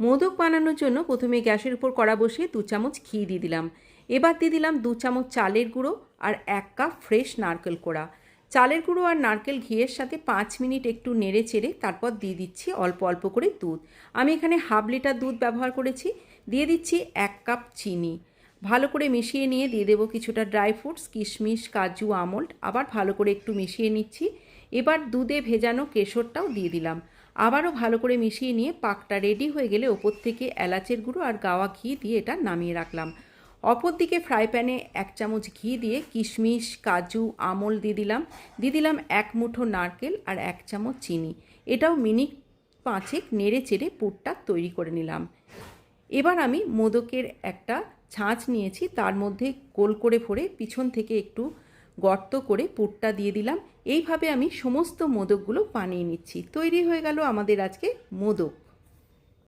মোদক বানানোর জন্য প্রথমে গ্যাসের উপর কড়া বসিয়ে দু চামচ ঘি দিয়ে দিলাম। এবার দিয়ে দিলাম দু চামচ চালের গুঁড়ো আর এক কাপ ফ্রেশ নারকেল কোড়া। চালের গুঁড়ো আর নারকেল ঘিয়ের সাথে পাঁচ মিনিট একটু নেড়ে চেড়ে তারপর দিয়ে দিচ্ছি অল্প অল্প করে দুধ। আমি এখানে হাফ লিটার দুধ ব্যবহার করেছি। দিয়ে দিচ্ছি এক কাপ চিনি। ভালো করে মিশিয়ে নিয়ে দিয়ে দেবো কিছুটা ড্রাই ফ্রুটস, কিশমিশ, কাজু, আমন্ড। আবার ভালো করে একটু মিশিয়ে নিচ্ছি। এবার দুধে ভেজানো কেশরটাও দিয়ে দিলাম। আবারও ভালো করে মিশিয়ে নিয়ে পাকটা রেডি হয়ে গেলে ওপর থেকে এলাচের গুঁড়ো আর গাওয়া ঘি দিয়ে এটা নামিয়ে রাখলাম। অপর দিকে ফ্রাই প্যানে এক চামচ ঘি দিয়ে কিশমিশ, কাজু, আমল দিয়ে দিলাম। দিয়ে দিলাম এক মুঠো নারকেল আর এক চামচ চিনি। এটাও মিনিট পাঁচেক নেড়ে চেড়ে পুরটা তৈরি করে নিলাম। এবার আমি মোদকের একটা ছাঁচ নিয়েছি। তার মধ্যে গোল করে ভরে পিছন থেকে একটু গর্ত করে পুরটা দিয়ে দিলাম। এইভাবে আমি সমস্ত মোদকগুলো বানিয়ে নিচ্ছি। তৈরি হয়ে গেল আমাদের আজকে মোদক।